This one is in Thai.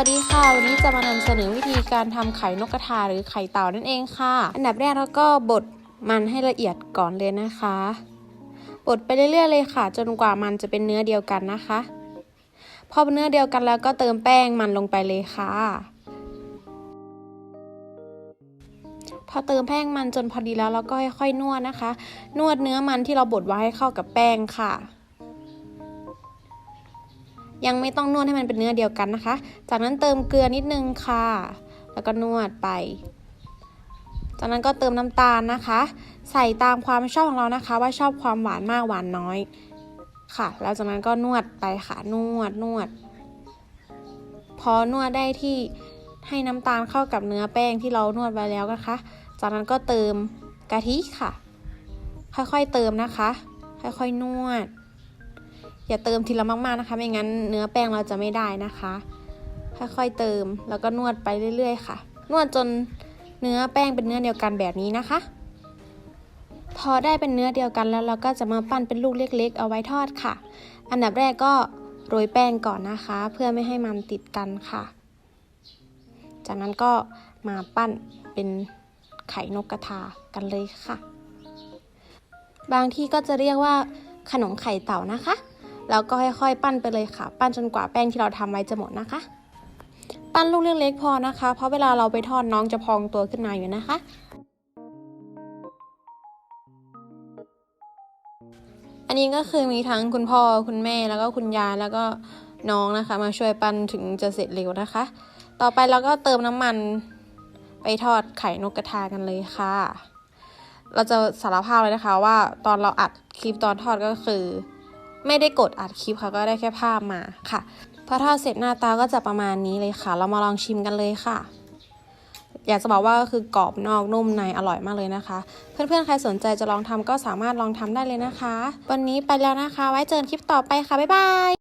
วัสดีค่ะ วันนี้จะมานำเสนอวิธีการทำไข่นกกระทาหรือไข่เต่านั่นเองค่ะ อันดับแรกเราก็บดมันให้ละเอียดก่อนเลยนะคะ บดไปเรื่อยๆเลยค่ะ จนกว่ามันจะเป็นเนื้อเดียวกันนะคะ พอเป็นเนื้อเดียวกันแล้วก็เติมแป้งมันลงไปเลยค่ะ พอเติมแป้งมันจนพอดีแล้วเราก็ค่อยๆนวดนะคะ นวดเนื้อมันที่เราบดไว้ให้เข้ากับแป้งค่ะ ยังไม่ต้องนวดให้มันเป็นเนื้อเดียวกันนะคะ จากนั้นเติมเกลือนิดนึงค่ะ แล้วก็นวดไป จากนั้นก็เติมน้ำตาลนะคะ ใส่ตามความชอบของเรานะคะ ว่าชอบความหวานมากหวานน้อยค่ะ แล้วจากนั้นก็นวดไปค่ะนวดนวด พอนวดได้ที่ให้น้ำตาลเข้ากับเนื้อแป้งที่เรานวดไว้แล้วนะคะ จากนั้นก็เติมกะทิค่ะ ค่อยๆเติมนะคะ ค่อยๆนวด อย่าเติมทีละมากๆนะคะ ไม่งั้นเนื้อแป้งเราจะไม่ได้นะคะ ค่อยๆเติมแล้วก็นวดไปเรื่อย ๆ ค่ะ นวดจนเนื้อแป้งเป็นเนื้อเดียวกันแบบนี้นะคะ พอได้เป็นเนื้อเดียวกันแล้วเราก็จะมาปั้นเป็นลูกเล็ก ๆ เอาไว้ทอดค่ะ อันดับแรกก็โรยแป้งก่อนนะคะ เพื่อไม่ให้มันติดกันค่ะ จากนั้นก็มาปั้นเป็นไข่นกกระทากันเลยค่ะ บางที่ก็จะเรียกว่าขนมไข่เต่านะคะ แล้วก็ค่อยๆ ปั้นไปเลยค่ะ ปั้นจนกว่าแป้งที่เราทำไว้จะหมดนะคะ ปั้นลูกเล็กๆพอนะคะ เพราะเวลาเราไปทอดน้องจะพองตัวขึ้นมาอยู่นะคะอันนี้ก็คือมีทั้งคุณพ่อคุณแม่แล้วก็คุณยายแล้วก็น้องนะคะ มาช่วยปั้นถึงจะเสร็จเร็วนะคะ ต่อไปเราก็เติมน้ำมันไปทอดไข่นกกระทากันเลยค่ะ เราจะสารภาพเลยนะคะว่าตอนเราอัดคลิปตอนทอดก็คือ ไม่ได้กดอัดคลิปค่ะก็ได้แค่ภาพมาค่ะพอทอดเสร็จหน้าตาก็จะประมาณนี้เลยค่ะ เรามาลองชิมกันเลยค่ะ อยากจะบอกว่าก็คือกรอบนอกนุ่มในอร่อยมากเลยนะคะ เพื่อนๆ ใครสนใจจะลองทำก็สามารถลองทำได้เลยนะคะ วันนี้ไปแล้วนะคะ ไว้เจอกันคลิปต่อไปค่ะ บ๊ายบาย